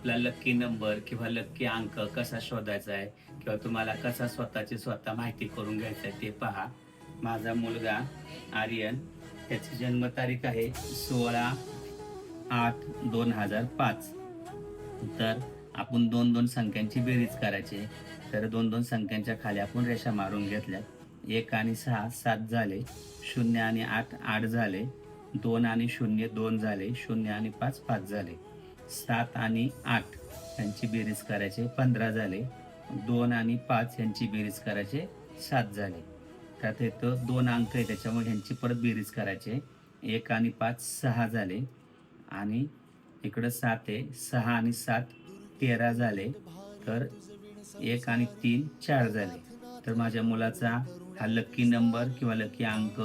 आपला lucky number किंवा lucky अंक कसा शोधायचा आहे किंवा तुम्हाला कसा स्वतःची स्वतः माहिती करून घ्यायचं आहे ते पहा. माझा मुलगा आर्यन त्याची जन्मतारीख आहे सोळा आठ दोन हजार पाच. तर आपण दोन दोन संख्यांची बेरीज करायची. तर दोन दोन संख्यांच्या खाली आपण रेषा मारून घेतल्या. एक आणि सहा सात झाले. शून्य आणि आठ आठ झाले. दोन आणि शून्य दोन झाले. शून्य आणि पाच पाच झाले. सात आणि आठ यांची बेरीज करायचे पंधरा झाले. दोन आणि पाच यांची बेरीज करायचे सात झाले. त्यात येतं दोन अंक आहे त्याच्यामुळे ह्यांची परत बेरीज करायचे. एक आणि पाच सहा झाले. आणि इकडं सात आहे सहा आणि सात तेरा झाले. तर एक आणि तीन चार झाले. तर माझ्या मुलाचा हा लकी नंबर किंवा लकी अंक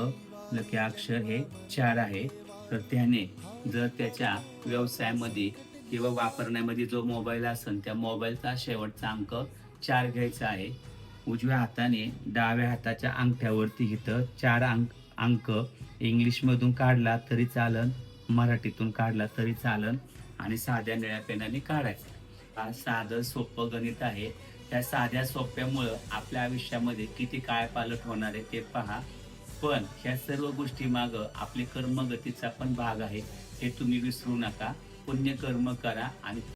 लकी अक्षर हे चार आहे. तर त्याने जर त्याच्या व्यवसायामध्ये किंवा वापरण्यामध्ये जो मोबाईल असेल त्या मोबाईलचा शेवटचा अंक चार घ्यायचा आहे. उजव्या हाताने डाव्या हाताच्या अंगठ्यावरती इथं चार अंक अंक इंग्लिशमधून काढला तरी चालन मराठीतून काढला तरी चालन आणि साध्या निळ्या पेनाने काढायचा. हा साधं सोपं गणित आहे. त्या साध्या सोप्यामुळं आपल्या आयुष्यामध्ये किती काय पालट होणार आहे ते पहा. पण ह्या सर्व गोष्टी मागं आपले कर्मगतीचा पण भाग आहे हे तुम्ही विसरू नका. पुण्यकर्म करा आणि